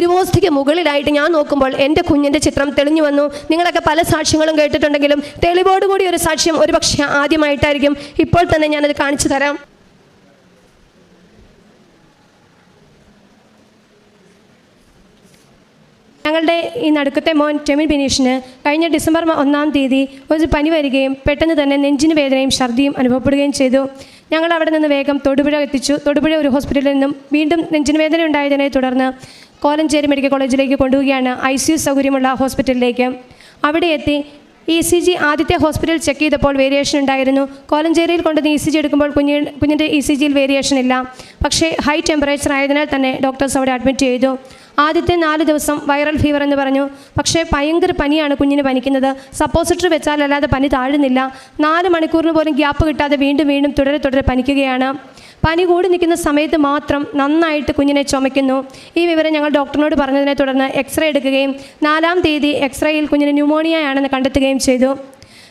തിരുവോസ്തിക്ക് മുകളിലായിട്ട് ഞാൻ നോക്കുമ്പോൾ എന്റെ കുഞ്ഞിന്റെ ചിത്രം തെളിഞ്ഞു വന്നു. നിങ്ങളൊക്കെ പല സാക്ഷ്യങ്ങളും കേട്ടിട്ടുണ്ടെങ്കിലും തെളിവോടുകൂടി ഒരു സാക്ഷ്യം ഒരുപക്ഷെ ആദ്യമായിട്ടായിരിക്കും. ഇപ്പോൾ തന്നെ ഞാനത് കാണിച്ചു തരാം. ഞങ്ങളുടെ ഈ നടുക്കത്തെ മോൻ ടെമിൻ ബിനീഷിന് കഴിഞ്ഞ ഡിസംബർ ഒന്നാം തീയതി ഒരു പനി വരികയും പെട്ടെന്ന് തന്നെ നെഞ്ചിന് വേദനയും ഛർദിയും അനുഭവപ്പെടുകയും ചെയ്തു. ഞങ്ങൾ അവിടെ നിന്ന് വേഗം തൊടുപുഴ എത്തിച്ചു. തൊടുപുഴ ഒരു ഹോസ്പിറ്റലിൽ നിന്നും വീണ്ടും നെഞ്ചിന് വേദന ഉണ്ടായതിനെ തുടർന്ന് കോലഞ്ചേരി മെഡിക്കൽ കോളേജിലേക്ക് കൊണ്ടുപോവുകയാണ്. ഐ സി യു സൗകര്യമുള്ള ഹോസ്പിറ്റലിലേക്ക്. അവിടെ എത്തി. ഇ സി ജി ആദ്യത്തെ ഹോസ്പിറ്റലിൽ ചെക്ക് ചെയ്തപ്പോൾ വേരിയേഷൻ ഉണ്ടായിരുന്നു. കോലഞ്ചേരിയിൽ കൊണ്ടുവന്ന് ഇ സി ജി എടുക്കുമ്പോൾ കുഞ്ഞി കുഞ്ഞിന്റെ ഇ സി ജിയിൽ വേരിയേഷൻ ഇല്ല. പക്ഷേ ഹൈ ടെമ്പറേച്ചർ ആയതിനാൽ തന്നെ ഡോക്ടേഴ്സ് അവിടെ അഡ്മിറ്റ് ചെയ്തു. ആദ്യത്തെ നാല് ദിവസം വൈറൽ ഫീവർ എന്ന് പറഞ്ഞു. പക്ഷേ ഭയങ്കര പനിയാണ് കുഞ്ഞിന് പനിക്കുന്നത്. സപ്പോസിറ്റർ വെച്ചാലല്ലാതെ പനി താഴുന്നില്ല. നാല് മണിക്കൂറിന് പോലും ഗ്യാപ്പ് കിട്ടാതെ വീണ്ടും വീണ്ടും തുടരെ തുടരെ പനിക്കുകയാണ്. പനി കൂടി നിൽക്കുന്ന സമയത്ത് മാത്രം നന്നായിട്ട് കുഞ്ഞിനെ ചുമയ്ക്കുന്നു. ഈ വിവരം ഞങ്ങൾ ഡോക്ടറിനോട് പറഞ്ഞതിനെ തുടർന്ന് എക്സ്റേ എടുക്കുകയും നാലാം തീയതി എക്സ്റേയിൽ കുഞ്ഞിന് ന്യൂമോണിയയാണെന്ന് കണ്ടെത്തുകയും ചെയ്തു.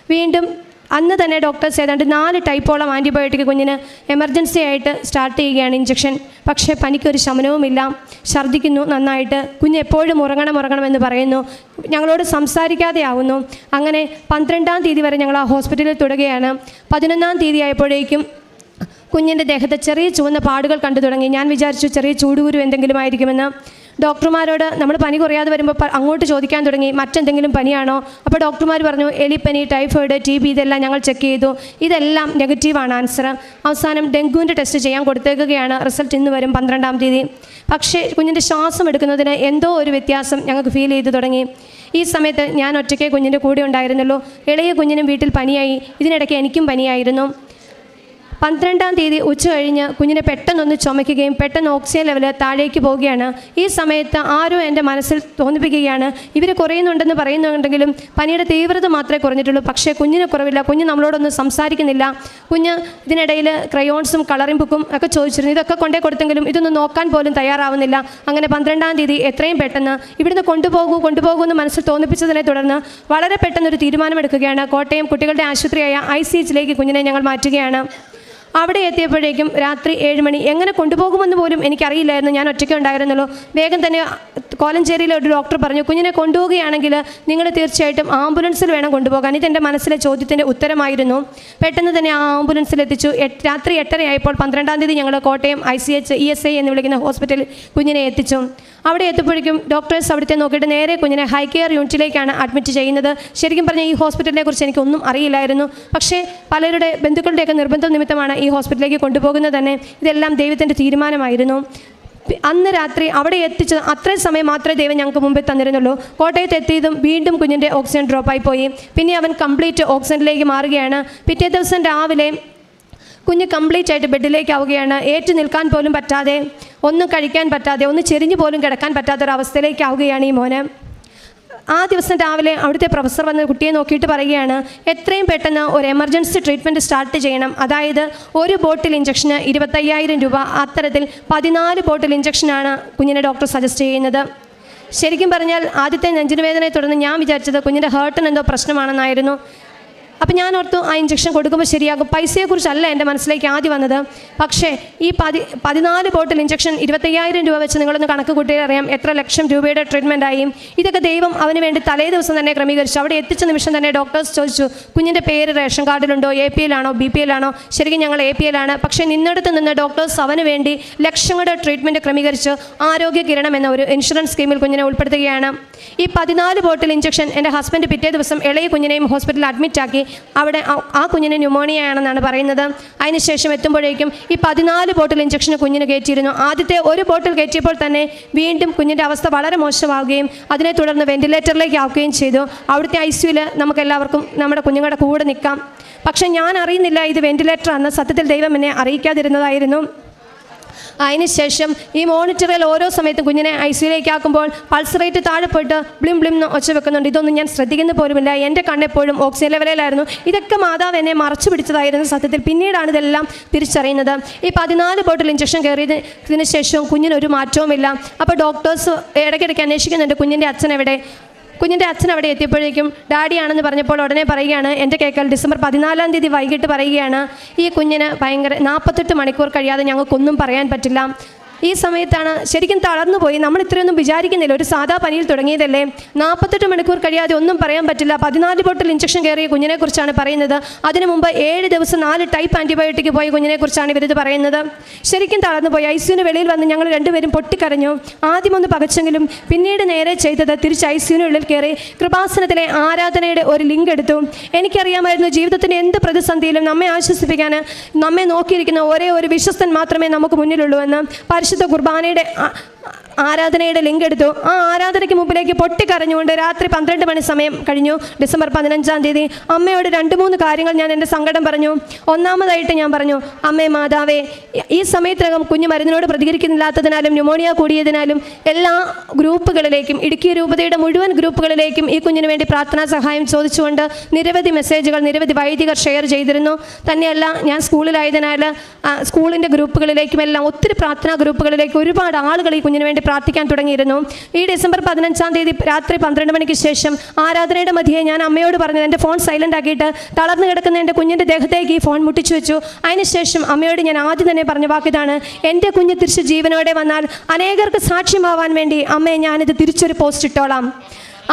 വീണ്ടും അന്ന് തന്നെ ഡോക്ടേഴ്സ് ഏതാണ്ട് നാല് ടൈപ്പോളം ആന്റിബയോട്ടിക് കുഞ്ഞിന് എമർജൻസി ആയിട്ട് സ്റ്റാർട്ട് ചെയ്യുകയാണ് ഇഞ്ചക്ഷൻ. പക്ഷേ പനിക്കൊരു ശമനവുമില്ല. ഛർദ്ദിക്കുന്നു നന്നായിട്ട്. കുഞ്ഞ് എപ്പോഴും ഉറങ്ങണം ഉറങ്ങണമെന്ന് പറയുന്നു. ഞങ്ങളോട് സംസാരിക്കാതെ ആവുന്നു. അങ്ങനെ പന്ത്രണ്ടാം തീയതി വരെ ഞങ്ങൾ ആ ഹോസ്പിറ്റലിൽ തുടരുകയാണ്. പതിനൊന്നാം തീയതി ആയപ്പോഴേക്കും കുഞ്ഞിന്റെ ദേഹത്ത് ചെറിയ ചുവന്ന പാടുകൾ കണ്ടു തുടങ്ങി. ഞാൻ വിചാരിച്ചു ചെറിയ ചൂടുകുരു എന്തെങ്കിലും ആയിരിക്കുമെന്ന് ഡോക്ടർമാരോട് നമ്മൾ പനി കുറയാതെ വരുമ്പോൾ അങ്ങോട്ട് ചോദിക്കാൻ തുടങ്ങി. മറ്റെന്തെങ്കിലും പനിയാണോ? അപ്പോൾ ഡോക്ടർമാർ പറഞ്ഞു എലിപ്പനി ടൈഫോയിഡ് ടി ബി ഇതെല്ലാം ഞങ്ങൾ ചെക്ക് ചെയ്തു. ഇതെല്ലാം നെഗറ്റീവാണ് ആൻസർ. അവസാനം ഡെങ്കുവിന്റെ ടെസ്റ്റ് ചെയ്യാൻ കൊടുത്തേക്കുകയാണ്. റിസൾട്ട് ഇന്ന് വരും പന്ത്രണ്ടാം തീയതി. പക്ഷേ കുഞ്ഞിന്റെ ശ്വാസം എടുക്കുന്നതിന് എന്തോ ഒരു വ്യത്യാസം ഞങ്ങൾക്ക് ഫീൽ ചെയ്തു തുടങ്ങി. ഈ സമയത്ത് ഞാൻ ഒറ്റയ്ക്ക് കുഞ്ഞിന്റെ കൂടെ ഉണ്ടായിരുന്നുള്ളൂ. ഇളയ കുഞ്ഞിനും വീട്ടിൽ പനിയായി. ഇതിനിടയ്ക്ക് എനിക്കും പനിയായിരുന്നു. പന്ത്രണ്ടാം തീയതി ഉച്ച കഴിഞ്ഞ് കുഞ്ഞിനെ പെട്ടെന്നൊന്ന് ചുമയ്ക്കുകയും പെട്ടെന്ന് ഓക്സിജൻ ലെവൽ താഴേക്ക് പോവുകയാണ്. ഈ സമയത്ത് ആരോ എന്റെ മനസ്സിൽ തോന്നിപ്പിക്കുകയാണ്. ഇവർ കുറയുന്നുണ്ടെന്ന് പറയുന്നുണ്ടെങ്കിലും പനിയുടെ തീവ്രത മാത്രമേ കുറഞ്ഞിട്ടുള്ളൂ. പക്ഷേ കുഞ്ഞിന് കുറവില്ല. കുഞ്ഞ് നമ്മളോടൊന്നും സംസാരിക്കുന്നില്ല. കുഞ്ഞ് ഇതിനിടയിൽ ക്രയോൺസും കളറിംഗ് ബുക്കും ഒക്കെ ചോദിച്ചിരുന്നു. ഇതൊക്കെ കൊണ്ടേ കൊടുത്തെങ്കിലും ഇതൊന്നും നോക്കാൻ പോലും തയ്യാറാവുന്നില്ല. അങ്ങനെ പന്ത്രണ്ടാം തീയതി എത്രയും പെട്ടെന്ന് ഇവിടുന്ന് കൊണ്ടുപോകൂ കൊണ്ടുപോകൂ എന്ന് മനസ്സിൽ തോന്നിപ്പിച്ചതിനെ തുടർന്ന് വളരെ പെട്ടെന്ന് ഒരു തീരുമാനമെടുക്കുകയാണ്. കോട്ടയം കുട്ടികളുടെ ആശുപത്രിയായ ഐ സി എച്ചിലേക്ക് കുഞ്ഞിനെ ഞങ്ങൾ മാറ്റുകയാണ്. അവിടെ എത്തിയപ്പോഴേക്കും രാത്രി ഏഴ് മണി. എങ്ങനെ കൊണ്ടുപോകുമെന്ന് പോലും എനിക്കറിയില്ലായിരുന്നു. ഞാൻ ഒറ്റയ്ക്ക് ഉണ്ടായിരുന്നല്ലോ വേഗം തന്നെ കോലഞ്ചേരിയിലെ ഒരു ഡോക്ടർ പറഞ്ഞു കുഞ്ഞിനെ കൊണ്ടുപോവുകയാണെങ്കിൽ നിങ്ങൾ തീർച്ചയായിട്ടും ആംബുലൻസിൽ വേണം കൊണ്ടുപോകാൻ. ഇതെന്റെ മനസ്സിലെ ചോദ്യത്തിന്റെ ഉത്തരമായിരുന്നു. പെട്ടെന്ന് തന്നെ ആ ആംബുലൻസിൽ എത്തിച്ചു. രാത്രി എട്ടരയായപ്പോൾ പന്ത്രണ്ടാം തീയതി ഞങ്ങൾ Kottayam I C H E S I എന്ന് വിളിക്കുന്ന ഹോസ്പിറ്റലിൽ കുഞ്ഞിനെ എത്തിച്ചു. അവിടെ എത്തുമ്പോഴേക്കും ഡോക്ടേഴ്സ് അവിടുത്തെ നോക്കിയിട്ട് നേരെ കുഞ്ഞിനെ ഹൈ കെയർ യൂണിറ്റിലേക്കാണ് അഡ്മിറ്റ് ചെയ്യുന്നത്. ശരിക്കും പറഞ്ഞാൽ ഈ ഹോസ്പിറ്റലിനെ കുറിച്ച് എനിക്കൊന്നും അറിയില്ലായിരുന്നു. പക്ഷേ പലരുടെ ബന്ധുക്കളുടെയൊക്കെ നിർബന്ധം നിമിത്തമാണ് ഈ ഹോസ്പിറ്റലിലേക്ക് കൊണ്ടുപോകുന്നത് തന്നെ ഇതെല്ലാം ദൈവത്തിന്റെ തീരുമാനമായിരുന്നു. അന്ന് രാത്രി അവിടെ എത്തിച്ച് അത്രയും സമയം മാത്രമേ ദൈവം ഞങ്ങൾക്ക് മുമ്പിൽ തന്നിരുന്നുള്ളൂ. കോട്ടയത്ത് എത്തിയതും വീണ്ടും കുഞ്ഞിന്റെ ഓക്സിജൻ ഡ്രോപ്പായി പോയി. പിന്നെ അവൻ കംപ്ലീറ്റ് ഓക്സിജനിലേക്ക് മാറുകയാണ്. പിറ്റേ ദിവസം രാവിലെ കുഞ്ഞ് കംപ്ലീറ്റ് ആയിട്ട് ബെഡിലേക്ക് ആവുകയാണ്. ഏറ്റു നിൽക്കാൻ പോലും പറ്റാതെ ഒന്നും കഴിക്കാൻ പറ്റാതെ ഒന്ന് ചെരിഞ്ഞു പോലും കിടക്കാൻ പറ്റാത്തൊരവസ്ഥയിലേക്ക് ആവുകയാണ് ഈ മോന്. ആ ദിവസം രാവിലെ അവിടുത്തെ പ്രൊഫസർ വന്ന് കുട്ടിയെ നോക്കിയിട്ട് പറയുകയാണ് എത്രയും പെട്ടെന്ന് ഒരു എമർജൻസി ട്രീറ്റ്മെന്റ് സ്റ്റാർട്ട് ചെയ്യണം. അതായത് ഒരു ബോട്ടിൽ ഇഞ്ചക്ഷന് ഇരുപത്തയ്യായിരം രൂപ. അത്തരത്തിൽ പതിനാല് ബോട്ടിൽ ഇഞ്ചക്ഷനാണ് കുഞ്ഞിനെ ഡോക്ടർ സജസ്റ്റ് ചെയ്യുന്നത്. ശരിക്കും പറഞ്ഞാൽ ആദ്യത്തെ നെഞ്ചിനുവേദനയെ തുടർന്ന് ഞാൻ വിചാരിച്ചത് കുഞ്ഞിന്റെ ഹേർട്ടിന് എന്തോ പ്രശ്നമാണെന്നായിരുന്നു. അപ്പം ഞാൻ ഓർത്തു ആ ഇഞ്ചക്ഷൻ കൊടുക്കുമ്പോൾ ശരിയാകും. പൈസയെക്കുറിച്ചല്ല എന്റെ മനസ്സിലേക്ക് ആദ്യം വന്നത്. പക്ഷേ ഈ പതി പതിനാല് ബോട്ടിൽ ഇഞ്ചക്ഷൻ ഇരുപത്തയ്യായിരം രൂപ വെച്ച് നിങ്ങളൊന്ന് കണക്ക് കൂട്ടിയാൽ അറിയാം എത്ര ലക്ഷം രൂപയുടെ ട്രീറ്റ്മെന്റ് ആയി. ഇതൊക്കെ ദൈവം അവന് വേണ്ടി തലേ ദിവസം തന്നെ ക്രമീകരിച്ചു. അവിടെ എത്തിച്ച നിമിഷം തന്നെ ഡോക്ടേഴ്സ് ചോദിച്ചു കുഞ്ഞിന്റെ പേര് റേഷൻ കാർഡിലുണ്ടോ? എ പി എല്ലാണോ ബി പി എല്ലാണോ ശരിക്കും ഞങ്ങൾ എ പി എല്ലാണ് പക്ഷേ നിന്നിടത്ത് നിന്ന് ഡോക്ടേഴ്സ് അവന് വേണ്ടി ലക്ഷങ്ങളുടെ ട്രീറ്റ്മെന്റ് ക്രമീകരിച്ച്. ആരോഗ്യ കിരണം എന്ന ഒരു ഇൻഷുറൻസ് സ്കീമിൽ കുഞ്ഞിനെ ഉൾപ്പെടുത്തുകയാണ്. ഈ പതിനാല് ബോട്ടിൽ ഇഞ്ചക്ഷൻ എന്റെ ഹസ്ബൻഡ് പിറ്റേ ദിവസം ഇളയ കുഞ്ഞിനെയും ഹോസ്പിറ്റലിൽ അഡ്മിറ്റ് ആക്കി. അവിടെ ആ- കുഞ്ഞിന് ന്യൂമോണിയ ആണെന്നാണ് പറയുന്നത്. അതിനുശേഷം എത്തുമ്പോഴേക്കും ഈ പതിനാല് ബോട്ടിൽ ഇഞ്ചക്ഷൻ കുഞ്ഞിന് കയറ്റിയിരുന്നു. ആദ്യത്തെ ഒരു ബോട്ടിൽ കയറ്റിയപ്പോൾ തന്നെ വീണ്ടും കുഞ്ഞിന്റെ അവസ്ഥ വളരെ മോശമാവുകയും അതിനെ തുടർന്ന് വെന്റിലേറ്ററിലേക്ക് ആവുകയും ചെയ്തു. അവിടുത്തെ ഐ സിയുയിൽ നമുക്ക് എല്ലാവർക്കും നമ്മുടെ കുഞ്ഞുങ്ങളുടെ കൂടെ നിൽക്കാം. പക്ഷേ ഞാൻ അറിയുന്നില്ല ഇത് വെന്റിലേറ്റർ അന്ന് സത്യത്തിൽ ദൈവം എന്നെ അറിയിക്കാതിരുന്നതായിരുന്നു. അതിനുശേഷം ഈ മോണിറ്ററിൽ ഓരോ സമയത്തും കുഞ്ഞിനെ ഐ സിയിലേക്ക് ആക്കുമ്പോൾ പൾസ് റേറ്റ് താഴെ പോയിട്ട് ബ്ലിം ബ്ലിം ഒച്ച വെക്കുന്നുണ്ട്. ഇതൊന്നും ഞാൻ ശ്രദ്ധിക്കുന്ന പോലുമില്ല. എന്റെ കണ്ണെപ്പോഴും ഓക്സിജൻ ലെവലിലായിരുന്നു. ഇതൊക്കെ മാതാവ് എന്നെ മറച്ചു പിടിച്ചതായിരുന്നു സത്യത്തിൽ. പിന്നീടാണ് ഇതെല്ലാം തിരിച്ചറിയുന്നത്. ഈ പതിനാല് ബോട്ടിൽ ഇഞ്ചക്ഷൻ കയറിയതിന് ശേഷവും കുഞ്ഞിനൊരു മാറ്റവുമില്ല. അപ്പോൾ ഡോക്ടേഴ്സ് ഇടയ്ക്കിടയ്ക്ക് അന്വേഷിക്കുന്നുണ്ട് കുഞ്ഞിന്റെ അച്ഛൻ എവിടെ? കുഞ്ഞിന്റെ അച്ഛൻ അവിടെ എത്തിയപ്പോഴേക്കും ഡാഡിയാണെന്ന് പറഞ്ഞപ്പോൾ ഉടനെ പറയുകയാണ് എന്റെ കേക്കൽ ഡിസംബർ പതിനാലാം തീയതി വൈകിട്ട് പറയുകയാണ് ഈ കുഞ്ഞിന് ഭയങ്കര നാൽപ്പത്തെട്ട് മണിക്കൂർ കഴിയാതെ ഞങ്ങൾക്കൊന്നും പറയാൻ പറ്റില്ല. ഈ സമയത്താണ് ശരിക്കും തളർന്നുപോയി നമ്മൾ ഇത്രയൊന്നും വിചാരിക്കുന്നില്ല. ഒരു സാധാ പനിയിൽ തുടങ്ങിയതല്ലേ? നാൽപ്പത്തെട്ട് മണിക്കൂർ കഴിയാതെ ഒന്നും പറയാൻ പറ്റില്ല. പതിനാല് ബോട്ടിൽ ഇഞ്ചക്ഷൻ കയറിയ കുഞ്ഞിനെ കുറിച്ചാണ് പറയുന്നത്. അതിനു മുമ്പ് ഏഴ് ദിവസം നാല് ടൈപ്പ് ആന്റിബയോട്ടിക് പോയ കുഞ്ഞിനെ കുറിച്ചാണ് ഇവരിത് പറയുന്നത്. ശരിക്കും തളർന്നുപോയി ഐ സിയുന് വെളിയിൽ വന്ന് ഞങ്ങൾ രണ്ടുപേരും പൊട്ടിക്കരഞ്ഞു. ആദ്യം ഒന്ന് പകച്ചെങ്കിലും പിന്നീട് നേരെ ചെയ്തത് തിരിച്ച് ഐ സിയുനുള്ളിൽ കയറി കൃപാസനത്തിലെ ആരാധനയുടെ ഒരു ലിങ്ക് എടുത്തു. എനിക്കറിയാമായിരുന്നു ജീവിതത്തിന്റെ എന്ത് പ്രതിസന്ധിയിലും നമ്മെ ആശ്വസിപ്പിക്കാൻ നമ്മെ നോക്കിയിരിക്കുന്ന ഒരേ ഒരു വിശ്വസ്തൻ മാത്രമേ നമുക്ക് മുന്നിലുള്ളൂ എന്ന്. പരിശുദ്ധ കുർബാനയുടെ ആരാധനയുടെ ലിങ്ക് എടുത്തു. ആ ആരാധനയ്ക്ക് മുമ്പിലേക്ക് പൊട്ടിക്കരഞ്ഞുകൊണ്ട് രാത്രി പന്ത്രണ്ട് മണി സമയം കഴിഞ്ഞു. ഡിസംബർ പതിനഞ്ചാം തീയതി അമ്മയോട് രണ്ട് മൂന്ന് കാര്യങ്ങൾ ഞാൻ എന്റെ സങ്കടം പറഞ്ഞു. ഒന്നാമതായിട്ട് ഞാൻ പറഞ്ഞു അമ്മേ മാതാവേ ഈ സമയത്തിനകം കുഞ്ഞ് മരുന്നിനോട് പ്രതികരിക്കുന്നില്ലാത്തതിനാലും ന്യൂമോണിയ കൂടിയതിനാലും എല്ലാ ഗ്രൂപ്പുകളിലേക്കും ഇടുക്കി രൂപതയുടെ മുഴുവൻ ഗ്രൂപ്പുകളിലേക്കും ഈ കുഞ്ഞിന് വേണ്ടി പ്രാർത്ഥനാ സഹായം ചോദിച്ചുകൊണ്ട് നിരവധി മെസ്സേജുകൾ നിരവധി വൈദികർ ഷെയർ ചെയ്തിരുന്നു. തന്നെയല്ല ഞാൻ സ്കൂളിലായതിനാൽ സ്കൂളിന്റെ ഗ്രൂപ്പുകളിലേക്കും എല്ലാം ഒത്തിരി പ്രാർത്ഥനാ ഗ്രൂപ്പുകളിലേക്ക് ഒരുപാട് ആളുകൾ ഈ കുഞ്ഞിന് വേണ്ടി പ്രാർത്ഥിക്കാൻ തുടങ്ങിയിരുന്നു. ഈ ഡിസംബർ പതിനഞ്ചാം തീയതി രാത്രി പന്ത്രണ്ട് മണിക്ക് ശേഷം ആരാധനയുടെ മധ്യേ ഞാൻ അമ്മയോട് പറഞ്ഞത് എന്റെ ഫോൺ സൈലന്റ് ആക്കിയിട്ട് തളർന്നു കിടക്കുന്ന എന്റെ കുഞ്ഞിന്റെ ദേഹത്തേക്ക് ഈ ഫോൺ മുട്ടിച്ചു വെച്ചു. അതിനുശേഷം അമ്മയോട് ഞാൻ ആദ്യം തന്നെ പറഞ്ഞ വാക്കിതാണ് എന്റെ കുഞ്ഞ് തിരിച്ച് ജീവനോടെ വന്നാൽ അനേകർക്ക് സാക്ഷ്യമാവാൻ വേണ്ടി അമ്മയെ ഞാനിത് തിരിച്ചൊരു പോസ്റ്റ് ഇട്ടോളാം.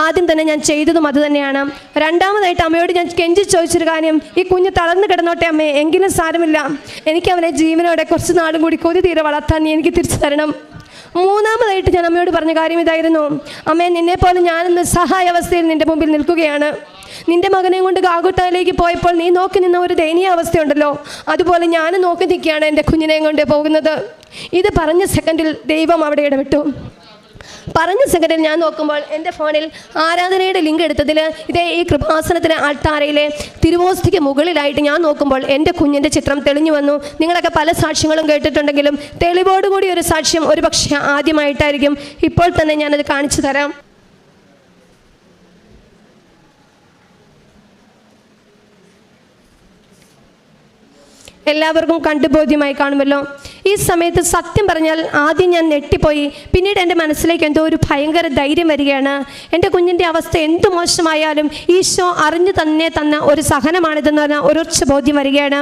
ആദ്യം തന്നെ ഞാൻ ചെയ്തതും അതുതന്നെയാണ് രണ്ടാമതായിട്ട് അമ്മയോട് ഞാൻ കെഞ്ചി ചോദിച്ചൊരു കാര്യം ഈ കുഞ്ഞ് തളർന്നു കിടന്നോട്ടെ അമ്മേ എങ്കിലും സാരമില്ല. എനിക്ക് അവനെ ജീവനോടെ കുറച്ച് നാളും കൂടി കൊതി തീരെ വളർത്താൻ നീ എനിക്ക് തിരിച്ചു തരണം. മൂന്നാമതായിട്ട് ഞാൻ അമ്മയോട് പറഞ്ഞ കാര്യം ഇതായിരുന്നു. അമ്മേ നിന്നെ പോലെ ഞാനിന്ന് സഹായാവസ്ഥയിൽ നിന്റെ മുമ്പിൽ നിൽക്കുകയാണ്. നിന്റെ മകനെയും കൊണ്ട് കാകുട്ടായിലേക്ക് പോയപ്പോൾ നീ നോക്കി നിന്ന ഒരു ദയനീയ അവസ്ഥയുണ്ടല്ലോ. അതുപോലെ ഞാൻ നോക്കി നിൽക്കുകയാണ് എന്റെ കുഞ്ഞിനെയും കൊണ്ട് പോകുന്നത്. ഇത് പറഞ്ഞ സെക്കൻഡിൽ ദൈവം അവിടെ ഇടപെട്ടു. പറഞ്ഞ സെക്കൻഡിൽ ഞാൻ നോക്കുമ്പോൾ എന്റെ ഫോണിൽ ആരാധനയുടെ ലിങ്ക് എടുത്തതിൽ ഇതേ ഈ കൃപാസനത്തിന് അൾത്താരയിലെ തിരുവോസ്തിക്ക് മുകളിലായിട്ട് ഞാൻ നോക്കുമ്പോൾ എന്റെ കുഞ്ഞിന്റെ ചിത്രം തെളിഞ്ഞു വന്നു. നിങ്ങളൊക്കെ പല സാക്ഷ്യങ്ങളും കേട്ടിട്ടുണ്ടെങ്കിലും തെളിവോടുകൂടി ഒരു സാക്ഷ്യം ഒരു പക്ഷേ ആദ്യമായിട്ടായിരിക്കും. ഇപ്പോൾ തന്നെ ഞാനത് കാണിച്ചു തരാം. എല്ലാവർക്കും കണ്ടുബോധ്യമായി കാണുമല്ലോ. ഈ സമയത്ത് സത്യം പറഞ്ഞാൽ ആദ്യം ഞാൻ ഞെട്ടിപ്പോയി. പിന്നീട് എന്റെ മനസ്സിലേക്ക് എന്തോ ഒരു ഭയങ്കര ധൈര്യം വരികയാണ്. എന്റെ കുഞ്ഞിന്റെ അവസ്ഥ എന്തു മോശമായാലും ഈശോ അറിഞ്ഞു തന്നെ തന്ന ഒരു സഹനമാണിതെന്ന് പറഞ്ഞാൽ ഒരൊച്ച ബോധ്യം വരികയാണ്.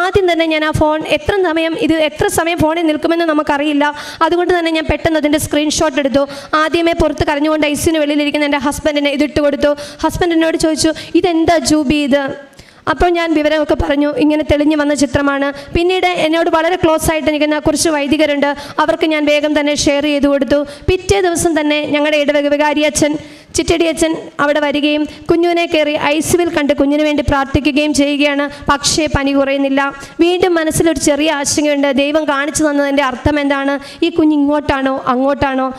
ആദ്യം തന്നെ ഞാൻ ആ ഫോൺ എത്ര സമയം ഇത് എത്ര സമയം ഫോണിൽ നിൽക്കുമെന്ന് നമുക്കറിയില്ല. അതുകൊണ്ട് തന്നെ ഞാൻ പെട്ടെന്ന് അതിന്റെ സ്ക്രീൻഷോട്ട് എടുത്തു. ആദ്യമേ പുറത്ത് കരഞ്ഞുകൊണ്ട് ഐസിന് വെളിയിലിരിക്കുന്ന എന്റെ ഹസ്ബൻഡിനെ ഇതിട്ട് കൊടുത്തു ഹസ്ബൻഡിനോട് ചോദിച്ചു ഇതെന്താ ജൂബി ഇത്? അപ്പോൾ ഞാൻ വിവരമൊക്കെ പറഞ്ഞു. ഇങ്ങനെ തെളിഞ്ഞു വന്ന ചിത്രമാണ്. പിന്നീട് എന്നോട് വളരെ ക്ലോസ് ആയിട്ട് നിൽക്കുന്ന കുറച്ച് വൈദികരുണ്ട്. അവർക്ക് ഞാൻ വേഗം തന്നെ ഷെയർ ചെയ്തു കൊടുത്തു. പിറ്റേ ദിവസം തന്നെ ഞങ്ങളുടെ ഇടവക വികാരി അച്ഛൻ ചിറ്റടി അച്ഛൻ അവിടെ വരികയും കുഞ്ഞുവിനെ കയറി ഐസിവിൽ കണ്ട് കുഞ്ഞിന് വേണ്ടി പ്രാർത്ഥിക്കുകയും ചെയ്യുകയാണ്. പക്ഷേ പനി കുറയുന്നില്ല. വീണ്ടും മനസ്സിലൊരു ചെറിയ ആശങ്കയുണ്ട്. ദൈവം കാണിച്ചു തന്നതിന്റെ അർത്ഥം എന്താണ്? ഈ കുഞ്ഞ് ഇങ്ങോട്ടാണോ അങ്ങോട്ടാണോ?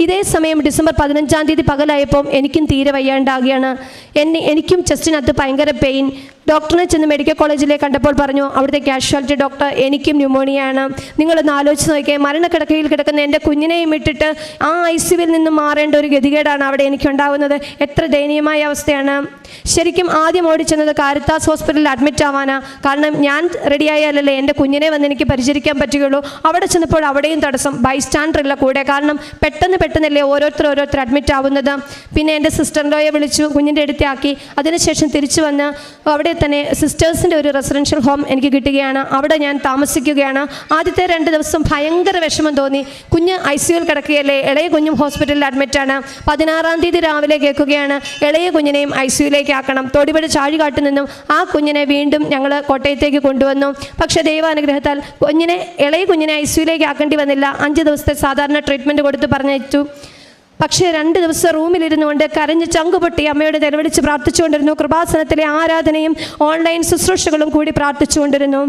ഇതേ സമയം ഡിസംബർ പതിനഞ്ചാം തീയതി പകലായപ്പോൾ എനിക്കും തീരെ വയ്യാണ്ടാകുകയാണ്. എന്നെ എനിക്കും ചെസ്റ്റിനകത്ത് ഭയങ്കര പെയിൻ ഡോക്ടറിനെ ചെന്ന് മെഡിക്കൽ കോളേജിലെ കണ്ടപ്പോൾ പറഞ്ഞു അവിടുത്തെ കാഷ്വാലിറ്റി ഡോക്ടർ എനിക്കും ന്യൂമോണിയ ആണ് നിങ്ങളൊന്ന് ആലോചിച്ച് നോക്കിയേ മരണക്കിടക്കയിൽ കിടക്കുന്ന എന്റെ കുഞ്ഞിനെയും ഇട്ടിട്ട് ആ ഐ സിയുവിൽ നിന്നും മാറേണ്ട ഒരു ഗതികേടാണ് അവിടെ എനിക്കുണ്ടാകുന്നത് എത്ര ദയനീയമായ അവസ്ഥയാണ്. ശരിക്കും ആദ്യം ഓടിച്ചെന്നത് കാരിത്താസ് ഹോസ്പിറ്റലിൽ അഡ്മിറ്റ് ആവാനാ. കാരണം ഞാൻ റെഡിയായാലല്ലേ എന്റെ കുഞ്ഞിനെ വന്ന് എനിക്ക് പരിചരിക്കാൻ പറ്റുകയുള്ളൂ. അവിടെ ചെന്നപ്പോൾ അവിടെയും തടസ്സം ബൈസ്റ്റാൻഡർ ഇല്ല കൂടെ. കാരണം പെട്ടെന്ന് പെട്ടെന്നല്ലേ ഓരോരുത്തർ ഓരോരുത്തർ അഡ്മിറ്റ് ആവുന്നത്. പിന്നെ എന്റെ സിസ്റ്ററിന്റെയെ വിളിച്ചു കുഞ്ഞിന്റെ അടുത്താക്കി. അതിനുശേഷം തിരിച്ചു വന്ന് അവിടെ തന്നെ സിസ്റ്റേഴ്സിന്റെ ഒരു റെസിഡൻഷ്യൽ ഹോം എനിക്ക് കിട്ടുകയാണ്. അവിടെ ഞാൻ താമസിക്കുകയാണ്. ആദ്യത്തെ രണ്ട് ദിവസം ഭയങ്കര വിഷമം തോന്നി. കുഞ്ഞ് ഐ സിയുൽ കിടക്കുകയല്ലേ? ഇളയ കുഞ്ഞും ഹോസ്പിറ്റലിൽ അഡ്മിറ്റാണ് പതിനാറാം തീയതി രാവിലെ കേൾക്കുകയാണ്. ഇളയ കുഞ്ഞിനെയും ഐ സിയുലേക്ക് ആക്കണം. തൊടിപുഴ ചാഴികാട്ടിൽ നിന്നും ആ കുഞ്ഞിനെ വീണ്ടും ഞങ്ങൾ കോട്ടയത്തേക്ക് കൊണ്ടുവന്നു. പക്ഷേ ദൈവാനുഗ്രഹത്താൽ കുഞ്ഞിനെ ഇളയ കുഞ്ഞിനെ ഐ സിയുലേക്ക് ആക്കേണ്ടി വന്നില്ല. അഞ്ച് ദിവസത്തെ സാധാരണ ട്രീറ്റ്മെന്റ് കൊടുത്ത് പറഞ്ഞയച്ചു. പക്ഷേ രണ്ട് ദിവസം റൂമിലിരുന്നുകൊണ്ട് കരഞ്ഞ് ചങ്കുപൊട്ടി അമ്മയോട് നിലവിളിച്ച് പ്രാർത്ഥിച്ചുകൊണ്ടിരുന്നു. കൃപാസനത്തിലെ ആരാധനയും ഓൺലൈൻ ശുശ്രൂഷകളും കൂടി പ്രാർത്ഥിച്ചുകൊണ്ടിരുന്നു.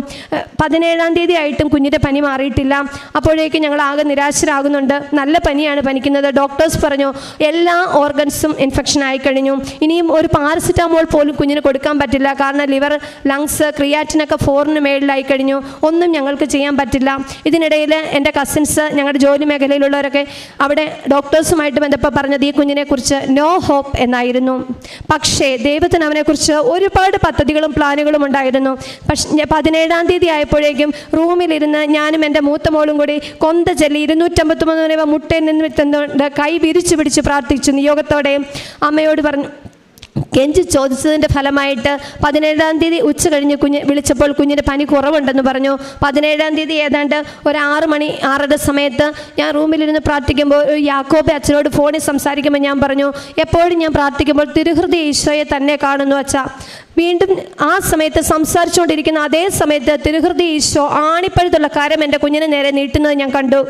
പതിനേഴാം തീയതി ആയിട്ടും കുഞ്ഞിന്റെ പനി മാറിയിട്ടില്ല. അപ്പോഴേക്കും ഞങ്ങൾ ആകെ നിരാശരാകുന്നുണ്ട്. നല്ല പനിയാണ് പനിക്കുന്നത്. ഡോക്ടേഴ്സ് പറഞ്ഞു എല്ലാ ഓർഗൻസും ഇൻഫെക്ഷൻ ആയി കഴിഞ്ഞു. ഇനിയും ഒരു പാരസിറ്റാമോൾ പോലും കുഞ്ഞിന് കൊടുക്കാൻ പറ്റില്ല. കാരണം ലിവർ ലങ്സ് ക്രിയാറ്റിനൊക്കെ ഫോറിന് മേളിലായി കഴിഞ്ഞു. ഒന്നും ഞങ്ങൾക്ക് ചെയ്യാൻ പറ്റില്ല. ഇതിനിടയിൽ എന്റെ കസിൻസ് ഞങ്ങളുടെ ജോലി മേഖലയിലുള്ളവരൊക്കെ അവിടെ ഡോക്ടേഴ്സുമായിട്ട് ബന്ധപ്പെട്ട് പറഞ്ഞത് ഈ കുഞ്ഞിനെ കുറിച്ച് നോ ഹോപ്പ് എന്നായിരുന്നു. പക്ഷേ ദൈവത്തിന് അവനെക്കുറിച്ച് ഒരുപാട് പദ്ധതികളും പ്ലാനുകളും ഉണ്ടായിരുന്നു. പക്ഷേ പതിനേഴാം തീയതി ആയപ്പോഴേക്കും റൂമിലിരുന്ന് ഞാനും എന്റെ മൂത്ത മോളും കൂടി കൊന്ത ചൊല്ലി ഇരുന്നൂറ്റമ്പത്തി രൂപ മുട്ടയിൽ നിന്ന് വിത്തുന്നുണ്ട് കൈ വിരിച്ചു പിടിച്ച് പ്രാർത്ഥിച്ചു നിയോഗത്തോടെ അമ്മയോട് പറഞ്ഞു കെഞ്ചി ചോദിച്ചതിന്റെ ഫലമായിട്ട് പതിനേഴാം തീയതി ഉച്ച കഴിഞ്ഞ് കുഞ്ഞ് വിളിച്ചപ്പോൾ കുഞ്ഞിന് പനി കുറവുണ്ടെന്ന് പറഞ്ഞു. പതിനേഴാം തീയതി ഏതാണ്ട് ഒരു ആറ് മണി ആറര സമയത്ത് ഞാൻ റൂമിലിരുന്ന് പ്രാർത്ഥിക്കുമ്പോൾ യാക്കോബ് യാക്കോബെ അച്ഛനോട് ഫോണിൽ സംസാരിക്കുമ്പോൾ ഞാൻ പറഞ്ഞു എപ്പോഴും ഞാൻ പ്രാർത്ഥിക്കുമ്പോൾ തിരുഹൃദയ ഈശോയെ തന്നെ കാണുന്നു അച്ഛ. വീണ്ടും ആ സമയത്ത് സംസാരിച്ചുകൊണ്ടിരിക്കുന്ന അതേ സമയത്ത് തിരുഹൃദയ ഈശോ ആണിപ്പഴുത്തുള്ള കാര്യം എന്റെ കുഞ്ഞിനെ നേരെ നീട്ടുന്നത് ഞാൻ കണ്ടു.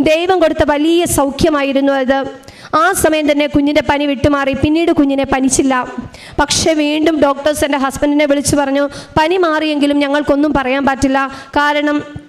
ദൈവം കൊടുത്ത വലിയ സൗഖ്യമായിരുന്നു അത്. ആ സമയം തന്നെ കുഞ്ഞിന്റെ പനി വിട്ടുമാറി. പിന്നീട് കുഞ്ഞിനെ പനിച്ചില്ല. പക്ഷേ വീണ്ടും ഡോക്ടേഴ്സ് എന്റെ ഹസ്ബൻഡിനെ വിളിച്ചു പറഞ്ഞു പനി മാറിയെങ്കിലും ഞങ്ങൾക്കൊന്നും പറയാൻ പറ്റില്ല. കാരണം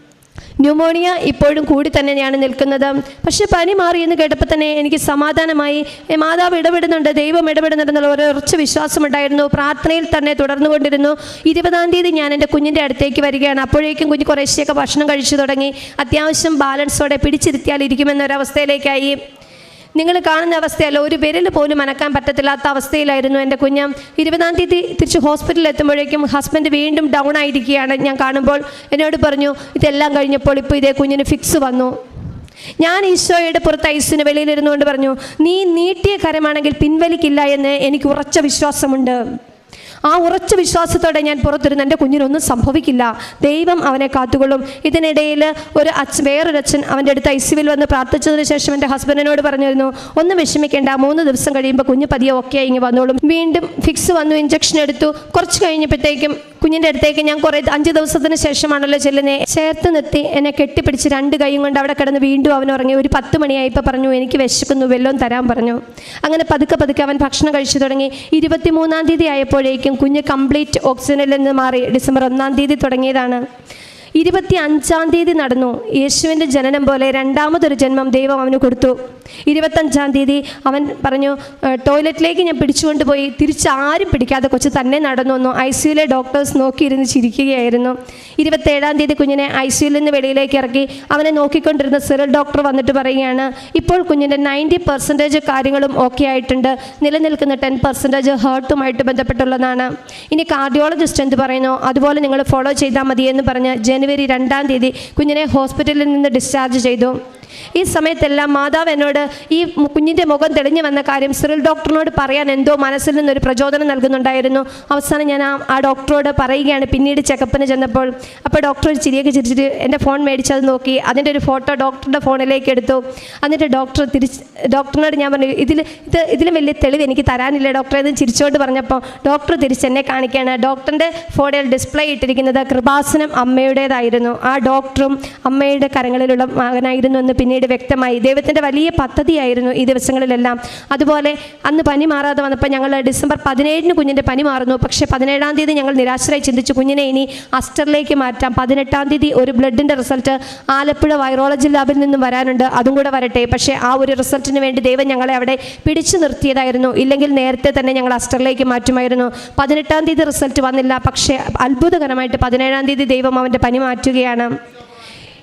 ന്യൂമോണിയ ഇപ്പോഴും കൂടി തന്നെയാണ് നിൽക്കുന്നത്. പക്ഷെ പനി മാറി എന്ന് കേട്ടപ്പോൾ തന്നെ എനിക്ക് സമാധാനമായി മാതാവ് ഇടപെടുന്നുണ്ട് ദൈവം ഇടപെടുന്നുണ്ടെന്നുള്ള ഒരു ഉറച്ച വിശ്വാസമുണ്ടായിരുന്നു പ്രാർത്ഥനയിൽ തന്നെ തുടർന്നുകൊണ്ടിരുന്നു. ഇരുപതാം തീയതി ഞാൻ എന്റെ കുഞ്ഞിന്റെ അടുത്തേക്ക് വരികയാണ്. അപ്പോഴേക്കും കുഞ്ഞ് കുറേശ്ശെയൊക്കെ ഭക്ഷണം കഴിച്ചു തുടങ്ങി. അത്യാവശ്യം ബാലൻസോടെ പിടിച്ചിരുത്തിയാൽ ഇരിക്കുമെന്നൊരവസ്ഥയിലേക്കായി നിങ്ങൾ കാണുന്ന അവസ്ഥയല്ല. ഒരു വിരൽ പോലും അനക്കാൻ പറ്റത്തില്ലാത്ത അവസ്ഥയിലായിരുന്നു എന്റെ കുഞ്ഞ്. ഇരുപതാം തീയതി തിരിച്ച് ഹോസ്പിറ്റലിൽ എത്തുമ്പോഴേക്കും ഹസ്ബൻഡ് വീണ്ടും ഡൗൺ ആയിരിക്കുകയാണ്. ഞാൻ കാണുമ്പോൾ എന്നോട് പറഞ്ഞു ഇതെല്ലാം കഴിഞ്ഞപ്പോൾ ഇപ്പോൾ ഇതേ കുഞ്ഞിന് ഫിക്സ് വന്നു. ഞാൻ ഈശോയുടെ പുറത്ത് ഐസിന് വെളിയിലിരുന്നുകൊണ്ട് പറഞ്ഞു നീ നീട്ടിയ കരമാണെങ്കിൽ പിൻവലിക്കില്ല എന്ന് എനിക്ക് ഉറച്ച വിശ്വാസമുണ്ട്. ആ ഉറച്ച വിശ്വാസത്തോടെ ഞാൻ പുറത്തിരുന്ന് എന്റെ കുഞ്ഞിനൊന്നും സംഭവിക്കില്ല. ദൈവം അവനെ കാത്തുകൊള്ളും. ഇതിനിടയിൽ ഒരു അച്ഛൻ വേറൊരു അച്ഛൻ അവന്റെ അടുത്ത് ഐ സിവിൽ വന്ന് പ്രാർത്ഥിച്ചതിന് ശേഷം എന്റെ ഹസ്ബൻഡിനോട് പറഞ്ഞിരുന്നു ഒന്നും വിഷമിക്കേണ്ട മൂന്ന് ദിവസം കഴിയുമ്പോൾ കുഞ്ഞ് പതിയെ ഒക്കെ ഇങ്ങ് വന്നോളും. വീണ്ടും ഫിക്സ് വന്നു ഇഞ്ചക്ഷൻ എടുത്തു. കുറച്ച് കഴിഞ്ഞപ്പോഴത്തേക്കും കുഞ്ഞിന്റെ അടുത്തേക്ക് ഞാൻ കുറേ അഞ്ച് ദിവസത്തിന് ശേഷമാണല്ലോ ചെല്ലുന്നത് ചേർത്ത് നിർത്തി എന്നെ കെട്ടിപ്പിടിച്ച് രണ്ട് കൈയും കൊണ്ട് അവിടെ കിടന്ന് വീണ്ടും അവൻ ഉറങ്ങി. ഒരു പത്ത് മണിയായപ്പോൾ പറഞ്ഞു എനിക്ക് വിശക്കുന്നു വെല്ലം തരാൻ പറഞ്ഞു. അങ്ങനെ പതുക്കെ പതുക്കെ അവൻ ഭക്ഷണം കഴിച്ചു തുടങ്ങി. ഇരുപത്തിമൂന്നാം തീയതി ആയപ്പോഴേക്കും കുഞ്ഞ് കംപ്ലീറ്റ് ഓക്സിജനിൽ നിന്ന് മാറി. ഡിസംബർ ഒന്നാം തീയതി തുടങ്ങിയതാണ്. ഇരുപത്തി അഞ്ചാം തീയതി നടന്നു. യേശുവിന്റെ ജനനം പോലെ രണ്ടാമതൊരു ജന്മം ദൈവം അവന് കൊടുത്തു. ഇരുപത്തഞ്ചാം തീയതി അവൻ പറഞ്ഞു ടോയ്ലറ്റിലേക്ക് ഞാൻ പിടിച്ചുകൊണ്ട് പോയി തിരിച്ച് ആരും പിടിക്കാതെ കൊച്ചു തന്നെ നടന്നു വന്നു. ഐ സിയുലെ ഡോക്ടേഴ്സ് നോക്കിയിരുന്ന് ചിരിക്കുകയായിരുന്നു. ഇരുപത്തേഴാം തീയതി കുഞ്ഞിനെ ഐ സിയുൽ നിന്ന് വെളിയിലേക്ക് ഇറക്കി. അവനെ നോക്കിക്കൊണ്ടിരുന്ന സിറൽ ഡോക്ടർ വന്നിട്ട് പറയുകയാണ് ഇപ്പോൾ കുഞ്ഞിന്റെ നയന്റി പെർസെന്റേജ് കാര്യങ്ങളും ഓക്കെ ആയിട്ടുണ്ട്. നിലനിൽക്കുന്ന ടെൻ പെർസെന്റേജ് ഹേർട്ടുമായിട്ട് ബന്ധപ്പെട്ടുള്ളതാണ്. ഇനി കാർഡിയോളജിസ്റ്റ് എന്ത് പറയുന്നു? അതുപോലെ നിങ്ങൾ ഫോളോ ചെയ്താൽ മതി എന്ന് പറഞ്ഞ് ജനുവരി രണ്ടാം തീയതി കുഞ്ഞിനെ ഹോസ്പിറ്റലിൽ നിന്ന് ഡിസ്ചാർജ് ചെയ്തു. ഈ സമയത്തെല്ലാം മാതാവ് എന്നോട് ഈ കുഞ്ഞിന്റെ മുഖം തെളിഞ്ഞു വന്ന കാര്യം സിറിൽ ഡോക്ടറിനോട് പറയാൻ എന്തോ മനസ്സിൽ നിന്നൊരു പ്രചോദനം നൽകുന്നുണ്ടായിരുന്നു. അവസാനം ഞാൻ ആ ആ ഡോക്ടറോട് പറയുകയാണ് പിന്നീട് ചെക്കപ്പിന് ചെന്നപ്പോൾ. അപ്പോൾ ഡോക്ടർ ഒരു ചിരിയൊക്കെ ചിരിച്ചിട്ട് എന്റെ ഫോൺ മേടിച്ചത് നോക്കി. അതിന്റെ ഒരു ഫോട്ടോ ഡോക്ടറുടെ ഫോണിലേക്ക് എടുത്തു. എന്നിട്ട് ഡോക്ടർ തിരിച്ച് ഡോക്ടറിനോട് ഞാൻ പറഞ്ഞു ഇതിൽ ഇത് ഇതിലും വലിയ തെളിവ് എനിക്ക് തരാനില്ല ഡോക്ടറെ എന്ന് ചിരിച്ചുകൊണ്ട് പറഞ്ഞപ്പോൾ ഡോക്ടർ തിരിച്ച് എന്നെ കാണിക്കുകയാണ്. ഡോക്ടറിന്റെ ഫോണിൽ ഡിസ്പ്ലേ ഇട്ടിരിക്കുന്നത് കൃപാസനം അമ്മയുടേതായിരുന്നു ആ ഡോക്ടറും അമ്മയുടെ കരങ്ങളിലുള്ള മകനായിരുന്നു എന്ന് പിന്നീട് വ്യക്തമായി. ദൈവത്തിന്റെ വലിയ പദ്ധതിയായിരുന്നു ഈ ദിവസങ്ങളിലെല്ലാം. അതുപോലെ അന്ന് പനി മാറാതെ വന്നപ്പോൾ ഞങ്ങൾ ഡിസംബർ പതിനേഴിന് കുഞ്ഞിന്റെ പനി മാറുന്നു. പക്ഷേ പതിനേഴാം തീയതി ഞങ്ങൾ നിരാശരായി ചിന്തിച്ചു. കുഞ്ഞിനെ ഇനി അസ്റ്ററിലേക്ക് മാറ്റാം. പതിനെട്ടാം തീയതി ഒരു ബ്ലഡിന്റെ റിസൾട്ട് ആലപ്പുഴ വൈറോളജി ലാബിൽ നിന്നും വരാനുണ്ട്. അതും കൂടെ വരട്ടെ. പക്ഷേ ആ ഒരു റിസൾട്ടിന് വേണ്ടി ദൈവം ഞങ്ങളെ അവിടെ പിടിച്ചു നിർത്തിയതായിരുന്നു. ഇല്ലെങ്കിൽ നേരത്തെ തന്നെ ഞങ്ങൾ അസ്റ്ററിലേക്ക് മാറ്റുമായിരുന്നു. പതിനെട്ടാം തീയതി റിസൾട്ട് വന്നില്ല. പക്ഷേ അത്ഭുതകരമായിട്ട് പതിനേഴാം തീയതി ദൈവം അവന്റെ പനി മാറ്റുകയാണ്.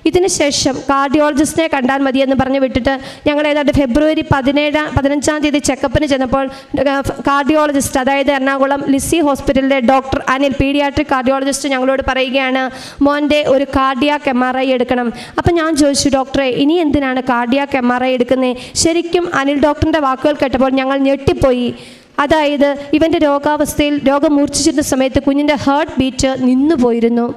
ഇതിനുശേഷം കാർഡിയോളജിസ്റ്റിനെ കണ്ടാൽ മതിയെന്ന് പറഞ്ഞ് വിട്ടിട്ട് ഞങ്ങൾ ഏതാണ്ട് ഫെബ്രുവരി പതിനേഴാം പതിനഞ്ചാം തീയതി ചെക്കപ്പിന് ചെന്നപ്പോൾ കാർഡിയോളജിസ്റ്റ് അതായത് എറണാകുളം ലിസി ഹോസ്പിറ്റലിലെ ഡോക്ടർ അനിൽ പീഡിയാട്രിക് കാർഡിയോളജിസ്റ്റ് ഞങ്ങളോട് പറയുകയാണ് മോന്റെ ഒരു കാർഡിയാക്ക് എം ആർ ഐ എടുക്കണം. അപ്പം ഞാൻ ചോദിച്ചു ഡോക്ടറെ ഇനി എന്തിനാണ് കാർഡിയാക്ക് എം ആർ ഐ എടുക്കുന്നത് ശരിക്കും അനിൽ ഡോക്ടറിന്റെ വാക്കുകൾ കേട്ടപ്പോൾ ഞങ്ങൾ ഞെട്ടിപ്പോയി. അതായത് ഇവന്റെ രോഗാവസ്ഥയിൽ രോഗം മൂർച്ഛിച്ചിരുന്ന സമയത്ത് കുഞ്ഞിന്റെ ഹാർട്ട് ബീറ്റ് നിന്നു പോയിരുന്നു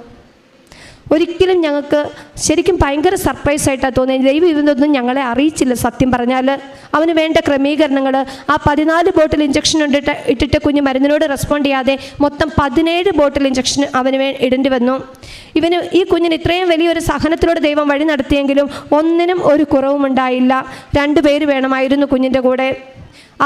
ഒരിക്കലും ഞങ്ങൾക്ക് ശരിക്കും ഭയങ്കര സർപ്രൈസ് ആയിട്ടാണ് തോന്നിയത് ദൈവം ഇതൊന്നും ഞങ്ങളെ അറിയിച്ചില്ല സത്യം പറഞ്ഞാൽ. അവന് വേണ്ട ക്രമീകരണങ്ങൾ. ആ പതിനാല് ബോട്ടിൽ ഇഞ്ചക്ഷൻ ഇട്ടിട്ട് ഇട്ടിട്ട് കുഞ്ഞ് മരുന്നിനോട് റെസ്പോണ്ട് ചെയ്യാതെ മൊത്തം പതിനേഴ് ബോട്ടിൽ ഇഞ്ചക്ഷൻ അവന് വേ ഇടേണ്ടി വന്നു. ഇവന് ഈ കുഞ്ഞിന് ഇത്രയും വലിയൊരു സഹനത്തിലൂടെ ദൈവം വഴി നടത്തിയെങ്കിലും ഒന്നിനും ഒരു കുറവും ഉണ്ടായില്ല രണ്ട് പേര് വേണമായിരുന്നു കുഞ്ഞിന്റെ കൂടെ.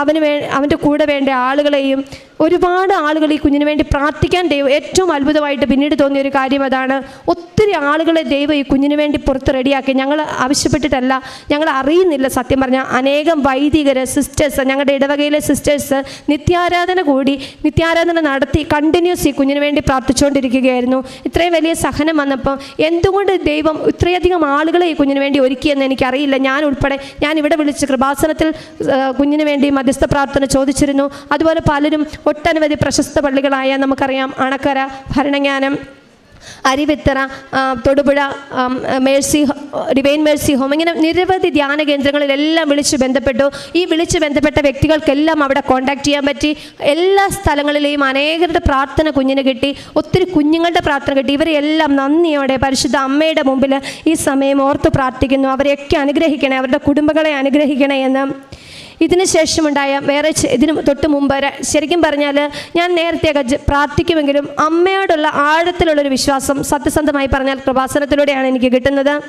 അവന് വേ അവന്റെ കൂടെ വേണ്ട ആളുകളെയും ഒരുപാട് ആളുകൾ ഈ കുഞ്ഞിന് വേണ്ടി പ്രാർത്ഥിക്കാൻ ദൈവം ഏറ്റവും അത്ഭുതമായിട്ട് പിന്നീട് തോന്നിയ ഒരു കാര്യം അതാണ്. ഒത്തിരി ആളുകളെ ദൈവം ഈ കുഞ്ഞിന് വേണ്ടി പുറത്ത് റെഡിയാക്കി. ഞങ്ങൾ ആവശ്യപ്പെട്ടിട്ടല്ല ഞങ്ങൾ അറിയുന്നില്ല സത്യം പറഞ്ഞാൽ അനേകം വൈദികർ സിസ്റ്റേഴ്സ് ഞങ്ങളുടെ ഇടവകയിലെ സിസ്റ്റേഴ്സ് നിത്യാരാധന കൂടി നിത്യാരാധന നടത്തി കണ്ടിന്യൂസ് ഈ കുഞ്ഞിന് വേണ്ടി പ്രാർത്ഥിച്ചുകൊണ്ടിരിക്കുകയായിരുന്നു. ഇത്രയും വലിയ സഹനം വന്നപ്പോൾ എന്തുകൊണ്ട് ദൈവം ഇത്രയധികം ആളുകളെ ഈ കുഞ്ഞിന് വേണ്ടി ഒരുക്കിയെന്ന് എനിക്കറിയില്ല. ഞാൻ ഉൾപ്പെടെ ഞാൻ ഇവിടെ വിളിച്ച് കൃപാസനത്തിൽ കുഞ്ഞിന് വേണ്ടി മധ്യസ്ഥ പ്രാർത്ഥന ചോദിച്ചിരുന്നു. അതുപോലെ പലരും ഒട്ടനവധി പ്രശസ്ത പള്ളികളായ നമുക്കറിയാം Anakkara Bharananganam Aruvithura Thodupuzha mercy divine mercy home ഇങ്ങനെ നിരവധി ധ്യാന കേന്ദ്രങ്ങളിലെല്ലാം വിളിച്ച് ബന്ധപ്പെട്ടു. ഈ വിളിച്ച് ബന്ധപ്പെട്ട വ്യക്തികൾക്കെല്ലാം അവിടെ കോൺടാക്ട് ചെയ്യാൻ പറ്റി. എല്ലാ സ്ഥലങ്ങളിലെയും അനേകരുടെ പ്രാർത്ഥന കുഞ്ഞിന് കിട്ടി. ഒത്തിരി കുഞ്ഞുങ്ങളുടെ പ്രാർത്ഥന കിട്ടി. ഇവരെല്ലാം നന്ദിയോടെ പരിശുദ്ധ അമ്മയുടെ മുമ്പിൽ ഈ സമയം ഓർത്ത് പ്രാർത്ഥിക്കുന്നു. അവരെയൊക്കെ അനുഗ്രഹിക്കണേ. അവരുടെ കുടുംബങ്ങളെ അനുഗ്രഹിക്കണേ എന്ന്. ഇതിന് ശേഷമുണ്ടായ വേറെ ഇതിന് തൊട്ട് മുമ്പ് ശരിക്കും പറഞ്ഞാൽ ഞാൻ നേരത്തെ പ്രാർത്ഥിക്കുമെങ്കിലും അമ്മയോടുള്ള ആഴത്തിലുള്ളൊരു വിശ്വാസം സത്യസന്ധമായി പറഞ്ഞാൽ പ്രഭാസനത്തിലൂടെയാണ് എനിക്ക് കിട്ടുന്നത്.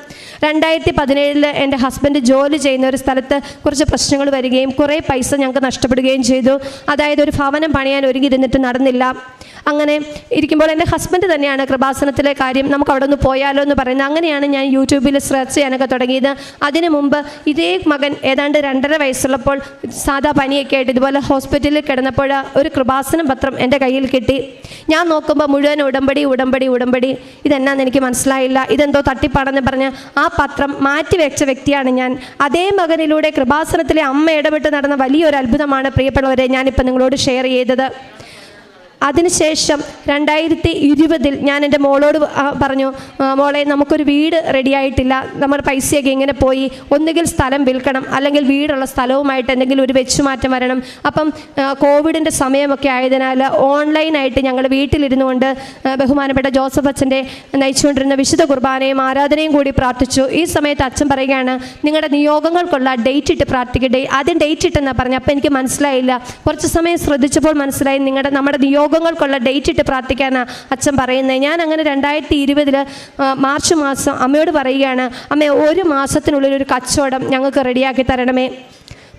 രണ്ടായിരത്തി പതിനേഴിൽ എന്റെ ഹസ്ബൻഡ് ജോലി ചെയ്യുന്ന ഒരു സ്ഥലത്ത് കുറച്ച് പ്രശ്നങ്ങൾ വരികയും കുറേ പൈസ ഞങ്ങൾക്ക് നഷ്ടപ്പെടുകയും ചെയ്തു. അതായത് ഒരു ഭവനം പണിയാൻ ഒരുങ്ങിയിരുന്നിട്ട് നടന്നില്ല. അങ്ങനെ ഇരിക്കുമ്പോൾ എന്റെ ഹസ്ബൻഡ് തന്നെയാണ് കൃപാസനത്തിലെ കാര്യം നമുക്ക് അവിടെ ഒന്ന് പോയാലോ എന്ന് പറയുന്നത്. അങ്ങനെയാണ് ഞാൻ യൂട്യൂബിൽ സെർച്ച് ചെയ്യാനൊക്കെ തുടങ്ങിയത്. അതിനു മുമ്പ് ഇതേ മകൻ ഏതാണ്ട് രണ്ടര വയസ്സുള്ളപ്പോൾ സാധാ പനിയൊക്കെ ആയിട്ട് ഇതുപോലെ ഹോസ്പിറ്റലിൽ കിടന്നപ്പോൾ ഒരു കൃപാസനം പത്രം എന്റെ കയ്യിൽ കിട്ടി. ഞാൻ നോക്കുമ്പോൾ മുഴുവൻ ഉടമ്പടി ഉടമ്പടി ഉടമ്പടി. ഇതെന്നാന്ന് എനിക്ക് മനസ്സിലായില്ല. ഇതെന്തോ തട്ടിപ്പാടെന്ന് പറഞ്ഞ് ആ പത്രം മാറ്റി വെച്ച വ്യക്തിയാണ് ഞാൻ. അതേ മകനിലൂടെ കൃപാസനത്തിലെ അമ്മ ഇടപെട്ട് നടന്ന വലിയൊരു അത്ഭുതമാണ് പ്രിയപ്പെട്ടവരെ ഞാനിപ്പോൾ നിങ്ങളോട് ഷെയർ ചെയ്തത്. അതിനുശേഷം രണ്ടായിരത്തി ഇരുപതിൽ ഞാൻ എന്റെ മോളോട് പറഞ്ഞു "ആ, മോളെ നമുക്കൊരു വീട് റെഡിയായിട്ടില്ല നമ്മുടെ പൈസയൊക്കെ ഇങ്ങനെ പോയി? ഒന്നുകിൽ സ്ഥലം വിൽക്കണം അല്ലെങ്കിൽ വീടുള്ള സ്ഥലവുമായിട്ട് എന്തെങ്കിലും ഒരു വെച്ചുമാറ്റം വരണം. അപ്പം കോവിഡിന്റെ സമയമൊക്കെ ആയതിനാൽ ഓൺലൈനായിട്ട് ഞങ്ങൾ വീട്ടിലിരുന്നു കൊണ്ട് ബഹുമാനപ്പെട്ട ജോസഫ് അച്ഛന്റെ നയിച്ചുകൊണ്ടിരുന്ന വിശുദ്ധ കുർബാനയും ആരാധനയും കൂടി പ്രാർത്ഥിച്ചു. ഈ സമയത്ത് അച്ഛൻ പറയുകയാണ് നിങ്ങളുടെ നിയോഗങ്ങൾക്കുള്ള ഡേറ്റ് ഇട്ട് പ്രാർത്ഥിക്കട്ടെ ആദ്യം ഡേറ്റ് ഇട്ടെന്നാണ് പറഞ്ഞു. അപ്പോൾ എനിക്ക് മനസ്സിലായില്ല. കുറച്ച് സമയം ശ്രദ്ധിച്ചപ്പോൾ മനസ്സിലായി. നിങ്ങളുടെ നമ്മുടെ നിയോഗങ്ങൾക്കുള്ള ഡേറ്റ് ഇട്ട് പ്രാർത്ഥിക്കാനാണ് അച്ഛൻ പറയുന്നത് ഞാൻ അങ്ങനെ രണ്ടായിരത്തി ഇരുപതിൽ മാർച്ച് മാസം അമ്മയോട് പറയുകയാണ് അമ്മ ഒരു മാസത്തിനുള്ളിൽ ഒരു കച്ചവടം ഞങ്ങൾക്ക് റെഡിയാക്കി തരണമേ.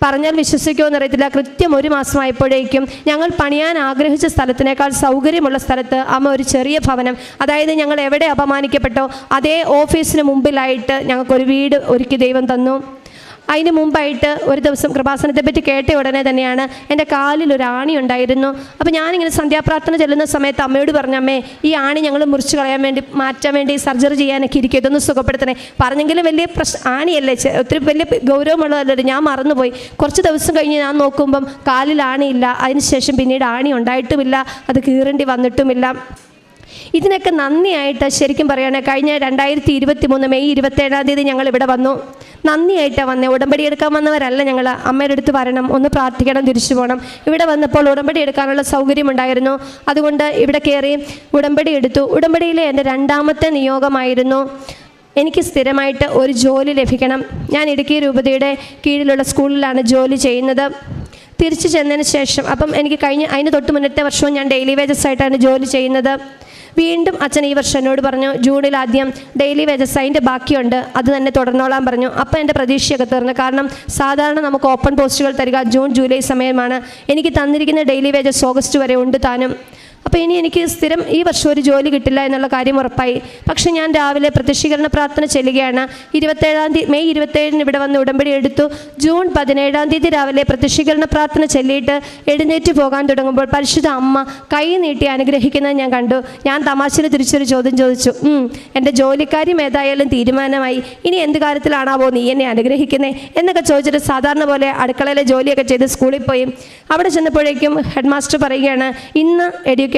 പറഞ്ഞാൽ വിശ്വസിക്കുമോ എന്നറിയത്തില്ല. കൃത്യം ഒരു മാസമായപ്പോഴേക്കും ഞങ്ങൾ പണിയാൻ ആഗ്രഹിച്ച സ്ഥലത്തിനേക്കാൾ സൗകര്യമുള്ള സ്ഥലത്ത് അമ്മ ഒരു ചെറിയ ഭവനം അതായത് ഞങ്ങൾ എവിടെ അപമാനിക്കപ്പെട്ടോ അതേ ഓഫീസിന് മുമ്പിലായിട്ട് ഞങ്ങൾക്കൊരു വീട് ഒരുക്കി ദൈവം തന്നു. അതിന് മുമ്പായിട്ട് ഒരു ദിവസം കൃപാസനത്തെ പറ്റി കേട്ട ഉടനെ തന്നെയാണ് എന്റെ കാലിൽ ഒരു ആണി ഉണ്ടായിരുന്നു. അപ്പോൾ ഞാനിങ്ങനെ സന്ധ്യാപ്രാർത്ഥന ചെല്ലുന്ന സമയത്ത് അമ്മയോട് പറഞ്ഞു അമ്മേ ഈ ആണി ഞങ്ങൾ മുറിച്ച് കളയാൻ വേണ്ടി മാറ്റാൻ വേണ്ടി സർജറി ചെയ്യാനൊക്കെ ഇരിക്കും ഇതൊന്ന് സുഖപ്പെടുത്തണേ. പറഞ്ഞെങ്കിലും വലിയ പ്രശ്ന ആണിയല്ലേ ഒത്തിരി വലിയ ഗൗരവമുള്ളതല്ലേ ഞാൻ മറന്നുപോയി. കുറച്ച് ദിവസം കഴിഞ്ഞ് ഞാൻ നോക്കുമ്പം കാലിൽ ആണിയില്ല. അതിനുശേഷം പിന്നീട് ആണി ഉണ്ടായിട്ടുമില്ല. അത് കീറേണ്ടി വന്നിട്ടുമില്ല. ഇതിനൊക്കെ നന്ദിയായിട്ട് ശരിക്കും പറയുകയാണെ കഴിഞ്ഞ രണ്ടായിരത്തി ഇരുപത്തി മൂന്ന് മെയ് ഇരുപത്തേഴാം തീയതി ഞങ്ങൾ ഇവിടെ വന്നു. നന്ദിയായിട്ടാണ് വന്നത് ഉടമ്പടി എടുക്കാൻ വന്നവരല്ല ഞങ്ങൾ അമ്മയുടെ അടുത്ത് വരണം ഒന്ന് പ്രാർത്ഥിക്കണം തിരിച്ചു പോകണം. ഇവിടെ വന്നപ്പോൾ ഉടമ്പടി എടുക്കാനുള്ള സൗകര്യമുണ്ടായിരുന്നു അതുകൊണ്ട് ഇവിടെ കയറി ഉടമ്പടി എടുത്തു. ഉടമ്പടിയിലെ എന്റെ രണ്ടാമത്തെ നിയോഗമായിരുന്നു എനിക്ക് സ്ഥിരമായിട്ട് ഒരു ജോലി ലഭിക്കണം. ഞാൻ ഇടുക്കി രൂപതയുടെ കീഴിലുള്ള സ്കൂളിലാണ് ജോലി ചെയ്യുന്നത്. തിരിച്ചു ചെന്നതിന് ശേഷം അപ്പം എനിക്ക് കഴിഞ്ഞ അതിന് തൊട്ട് മുന്നത്തെ വർഷവും ഞാൻ ഡെയിലി വേജസ് ആയിട്ടാണ് ജോലി ചെയ്യുന്നത്. വീണ്ടും അച്ഛൻ ഈ വർഷം എന്നോട് പറഞ്ഞു ജൂണിൽ ആദ്യം ഡെയിലി വേജസ് അതിന്റെ ബാക്കിയുണ്ട്. അത് തന്നെ തുടർന്നോളാൻ പറഞ്ഞു. അപ്പം എന്റെ പ്രതീക്ഷയൊക്കെ തീർന്നു. കാരണം സാധാരണ നമുക്ക് ഓപ്പൺ പോസ്റ്റുകൾ തരിക ജൂൺ ജൂലൈ സമയമാണ്. എനിക്ക് തന്നിരിക്കുന്ന ഡെയിലി വേജസ് ഓഗസ്റ്റ് വരെ ഉണ്ട് താനും. അപ്പോൾ ഇനി എനിക്ക് സ്ഥിരം ഈ വർഷം ഒരു ജോലി കിട്ടില്ല എന്നുള്ള കാര്യം ഉറപ്പായി. പക്ഷേ ഞാൻ രാവിലെ പ്രത്യക്ഷീകരണ പ്രാർത്ഥന ചെല്ലുകയാണ്. ഇരുപത്തേഴാം തീയതി മെയ് ഇരുപത്തേഴിന് ഇവിടെ വന്ന് ഉടമ്പടി എടുത്തു. ജൂൺ പതിനേഴാം തീയതി രാവിലെ പ്രത്യക്ഷീകരണ പ്രാർത്ഥന ചെല്ലിയിട്ട് എഴുന്നേറ്റ് പോകാൻ തുടങ്ങുമ്പോൾ പരിശുദ്ധ അമ്മ കൈ നീട്ടി അനുഗ്രഹിക്കുന്നത് ഞാൻ കണ്ടു. ഞാൻ തമാശയിൽ തിരിച്ചൊരു ചോദ്യം ചോദിച്ചു. എന്റെ ജോലിക്കാര്യം ഏതായാലും തീരുമാനമായി. ഇനി എന്ത് കാര്യത്തിലാണാവോ നീ എന്നെ അനുഗ്രഹിക്കുന്നത് എന്നൊക്കെ ചോദിച്ചിട്ട് സാധാരണ പോലെ അടുക്കളയിലെ ജോലിയൊക്കെ ചെയ്ത് സ്കൂളിൽ പോയി. അവിടെ ചെന്നപ്പോഴേക്കും ഹെഡ് മാസ്റ്റർ പറയുകയാണ് ഇന്ന് എഡ്യൂക്കേഷൻ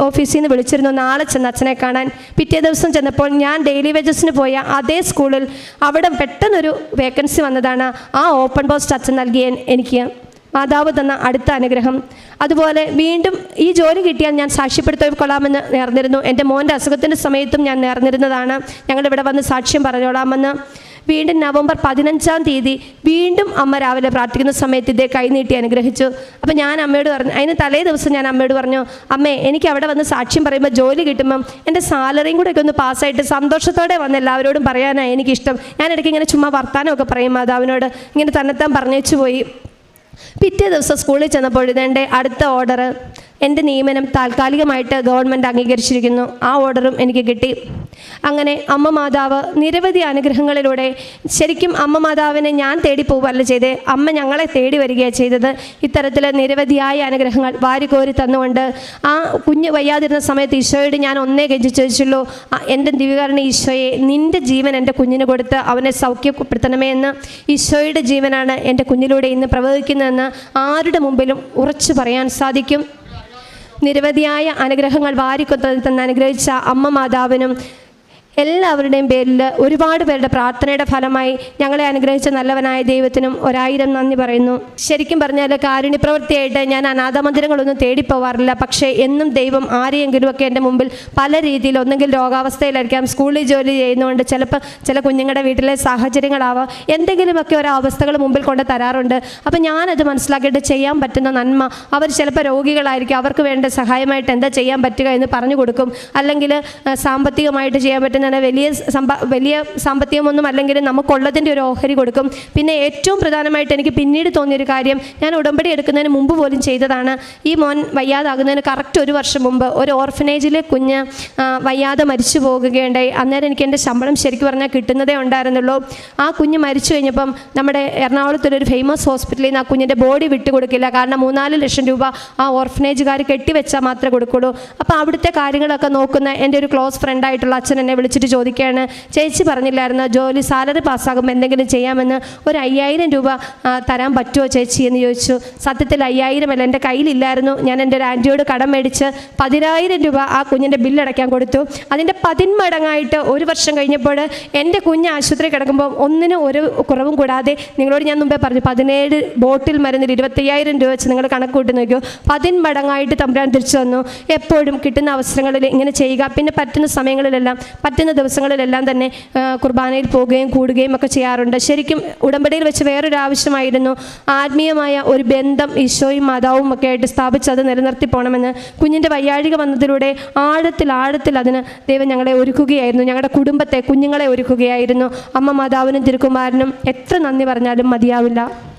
ഓഫീസിൽ നിന്ന് വിളിച്ചിരുന്നു. നാളെ ചെന്ന് അച്ഛനെ കാണാൻ. പിറ്റേ ദിവസം ചെന്നപ്പോൾ ഞാൻ ഡെയിലി വേജസിന് പോയ അതേ സ്കൂളിൽ അവിടെ പെട്ടെന്നൊരു വേക്കൻസി വന്നതാണ്. ആ ഓപ്പൺ പോസ്റ്റ് അച്ഛൻ നൽകിയ എനിക്ക് മാതാവ് തന്ന അടുത്ത അനുഗ്രഹം. അതുപോലെ വീണ്ടും ഈ ജോലി കിട്ടിയാൽ ഞാൻ സാക്ഷ്യപ്പെടുത്തി കൊള്ളാമെന്ന് നേർന്നിരുന്നു. എന്റെ മോന്റെ അസുഖത്തിന്റെ സമയത്തും ഞാൻ നേർന്നിരുന്നതാണ്. ഞങ്ങളിവിടെ വന്ന് സാക്ഷ്യം പറഞ്ഞോളാമെന്ന് വീണ്ടും നവംബർ പതിനഞ്ചാം തീയതി വീണ്ടും അമ്മ രാവിലെ പ്രാർത്ഥിക്കുന്ന സമയത്ത് ഇതേ കൈനീട്ടി അനുഗ്രഹിച്ചു. അപ്പം ഞാൻ അമ്മയോട് പറഞ്ഞു അതിന് തലേ ദിവസം ഞാൻ അമ്മയോട് പറഞ്ഞു അമ്മേ എനിക്ക് അവിടെ വന്ന് സാക്ഷ്യം പറയുമ്പോൾ ജോലി കിട്ടുമ്പം എന്റെ സാലറിയും കൂടെ ഒക്കെ ഒന്ന് പാസ്സായിട്ട് സന്തോഷത്തോടെ വന്ന് എല്ലാവരോടും പറയാനാണ് എനിക്കിഷ്ടം. ഞാൻ ഇടയ്ക്ക് ഇങ്ങനെ ചുമ്മാ വർത്താനമൊക്കെ പറയും മാതാവിനോട് ഇങ്ങനെ തന്നെത്താൻ പറഞ്ഞേച്ചു പോയി. പിറ്റേ ദിവസം സ്കൂളിൽ ചെന്നപ്പോൾ ഇതെന്റെ അടുത്ത ഓർഡർ എന്റെ നിയമനം താൽക്കാലികമായിട്ട് ഗവൺമെന്റ് അംഗീകരിച്ചിരിക്കുന്നു. ആ ഓർഡറും എനിക്ക് കിട്ടി. അങ്ങനെ അമ്മ മാതാവ് നിരവധി അനുഗ്രഹങ്ങളിലൂടെ ശരിക്കും അമ്മ മാതാവിനെ ഞാൻ തേടി പോവുകയല്ല ചെയ്തേ. അമ്മ ഞങ്ങളെ തേടി വരികയാണ് ചെയ്തത്. ഇത്തരത്തിൽ നിരവധിയായ അനുഗ്രഹങ്ങൾ വാരിക്കോരി തന്നുകൊണ്ട് ആ കുഞ്ഞ് വയ്യാതിരുന്ന സമയത്ത് ഈശോയോട് ഞാൻ ഒന്നേ കെഞ്ചി ചോദിച്ചുള്ളൂ എന്റെ ദിവ്യകാരണ ഈശോയെ നിന്റെ ജീവൻ എന്റെ കുഞ്ഞിന് കൊടുത്ത് അവനെ സൗഖ്യപ്പെടുത്തണമേ എന്ന്. ഈശോയുടെ ജീവനാണ് എന്റെ കുഞ്ഞിലൂടെ ഇന്ന് പ്രവഹിക്കുന്നതെന്ന് ആരുടെ മുമ്പിലും ഉറച്ചു പറയാൻ സാധിക്കും. നിരവധിയായ അനുഗ്രഹങ്ങൾ വാരിക്കൊത്ത തന്നെ അനുഗ്രഹിച്ച അമ്മ മാതാവിനും എല്ലാവരുടെയും പേരിൽ ഒരുപാട് പേരുടെ പ്രാർത്ഥനയുടെ ഫലമായി ഞങ്ങളെ അനുഗ്രഹിച്ച നല്ലവനായ ദൈവത്തിനും ഒരായിരം നന്ദി പറയുന്നു. ശരിക്കും പറഞ്ഞാൽ കാരുണ്യപ്രവൃത്തിയായിട്ട് ഞാൻ അനാഥമന്ദിരങ്ങളൊന്നും തേടിപ്പോവാറില്ല പക്ഷേ എന്നും ദൈവം ആരെയെങ്കിലുമൊക്കെ എന്റെ മുമ്പിൽ പല രീതിയിൽ ഒന്നെങ്കിൽ രോഗാവസ്ഥയിലായിരിക്കാം സ്കൂളിൽ ജോലി ചെയ്യുന്നതുകൊണ്ട് ചിലപ്പോൾ ചില കുഞ്ഞുങ്ങളുടെ വീട്ടിലെ സാഹചര്യങ്ങളാവാം എന്തെങ്കിലുമൊക്കെ ഓരോ അവസ്ഥകൾ മുമ്പിൽ കൊണ്ട് തരാറുണ്ട്. അപ്പം ഞാനത് മനസ്സിലാക്കിയിട്ട് ചെയ്യാൻ പറ്റുന്ന നന്മ അവർ ചിലപ്പോൾ രോഗികളായിരിക്കും അവർക്ക് വേണ്ട സഹായമായിട്ട് എന്താ ചെയ്യാൻ പറ്റുക എന്ന് പറഞ്ഞു കൊടുക്കും. അല്ലെങ്കിൽ സാമ്പത്തികമായിട്ട് ചെയ്യാൻ പറ്റുന്ന വലിയ സമ്പ വലിയ സാമ്പത്തികമൊന്നും അല്ലെങ്കിൽ നമുക്കുള്ളതിന്റെ ഒരു ഓഹരി കൊടുക്കും. പിന്നെ ഏറ്റവും പ്രധാനമായിട്ട് എനിക്ക് പിന്നീട് തോന്നിയൊരു കാര്യം ഞാൻ ഉടമ്പടി എടുക്കുന്നതിന് മുമ്പ് പോലും ചെയ്തതാണ്. ഈ മോൻ വയ്യാതാകുന്നതിന് കറക്റ്റ് ഒരു വർഷം മുമ്പ് ഒരു ഓർഫനേജിലെ കുഞ്ഞ് വയ്യാതെ മരിച്ചു പോകുകയുണ്ടായി. അന്നേരം എനിക്ക് എന്റെ ശമ്പളം ശരിക്കും പറഞ്ഞാൽ കിട്ടുന്നതേ ഉണ്ടായിരുന്നുള്ളൂ. ആ കുഞ്ഞ് മരിച്ചു കഴിഞ്ഞപ്പം നമ്മുടെ എറണാകുളത്തുള്ളൊരു ഫേമസ് ഹോസ്പിറ്റലിൽ നിന്ന് ആ കുഞ്ഞിന്റെ ബോഡി വിട്ടുകൊടുക്കില്ല കാരണം മൂന്നാൽ ലക്ഷം രൂപ ആ ഓർഫനേജുകാർ കെട്ടിവെച്ചാൽ മാത്രമേ കൊടുക്കുള്ളൂ. അപ്പോൾ അവിടുത്തെ കാര്യങ്ങളൊക്കെ നോക്കുന്ന എന്റെ ഒരു ക്ലോസ് ഫ്രണ്ടായിട്ടുള്ള അച്ഛൻ എന്നെ വിളിച്ചിട്ട് ചോദിക്കുകയാണ് ചേച്ചി പറഞ്ഞില്ലായിരുന്നു? ജോലി സാലറി പാസ്സാകുമ്പോൾ എന്തെങ്കിലും ചെയ്യാമെന്ന് ഒരു അയ്യായിരം രൂപ തരാൻ പറ്റുമോ ചേച്ചി? എന്ന് ചോദിച്ചു. സത്യത്തിൽ അയ്യായിരം അല്ല എന്റെ കയ്യിലില്ലായിരുന്നു. ഞാൻ എന്റെ ഒരു ആന്റിയോട് കടം മേടിച്ച് പതിനായിരം രൂപ ആ കുഞ്ഞിന്റെ ബില്ലടയ്ക്കാൻ കൊടുത്തു. അതിന്റെ പതിന്മടങ്ങായിട്ട് ഒരു വർഷം കഴിഞ്ഞപ്പോൾ എന്റെ കുഞ്ഞ് ആശുപത്രി കിടക്കുമ്പോൾ ഒന്നിനും ഒരു കുറവും കൂടാതെ നിങ്ങളോട് ഞാൻ മുമ്പേ പറഞ്ഞു പതിനേഴ് ബോട്ടിൽ മരുന്നിൽ ഇരുപത്തയ്യായിരം രൂപ വെച്ച് നിങ്ങൾ കണക്ക് കൂട്ടി നോക്കിയോ പതിന്മടങ്ങായിട്ട് തമ്പുരാൻ തിരിച്ചു വന്നു. എപ്പോഴും കിട്ടുന്ന അവസരങ്ങളിൽ ഇങ്ങനെ ചെയ്യുക. പിന്നെ പറ്റുന്ന സമയങ്ങളിലെല്ലാം ദിവസങ്ങളിലെല്ലാം തന്നെ കുർബാനയിൽ പോവുകയും കൂടുകയും ഒക്കെ ചെയ്യാറുണ്ട്. ശരിക്കും ഉടമ്പടിയിൽ വെച്ച് വേറൊരു ആവശ്യമായിരുന്നു ആത്മീയമായ ഒരു ബന്ധം ഈശോയും മാതാവും ഒക്കെ ആയിട്ട് സ്ഥാപിച്ച് അത് നിലനിർത്തി പോകണമെന്ന് കുഞ്ഞിന്റെ വയ്യാഴിക വന്നതിലൂടെ ആഴത്തിൽ ആഴത്തിൽ അതിന് ദൈവം ഞങ്ങളെ ഒരുക്കുകയായിരുന്നു. ഞങ്ങളുടെ കുടുംബത്തെ കുഞ്ഞുങ്ങളെ ഒരുക്കുകയായിരുന്നു. അമ്മ മാതാവിനും തിരുക്കുമാരനും എത്ര നന്ദി പറഞ്ഞാലും മതിയാവില്ല.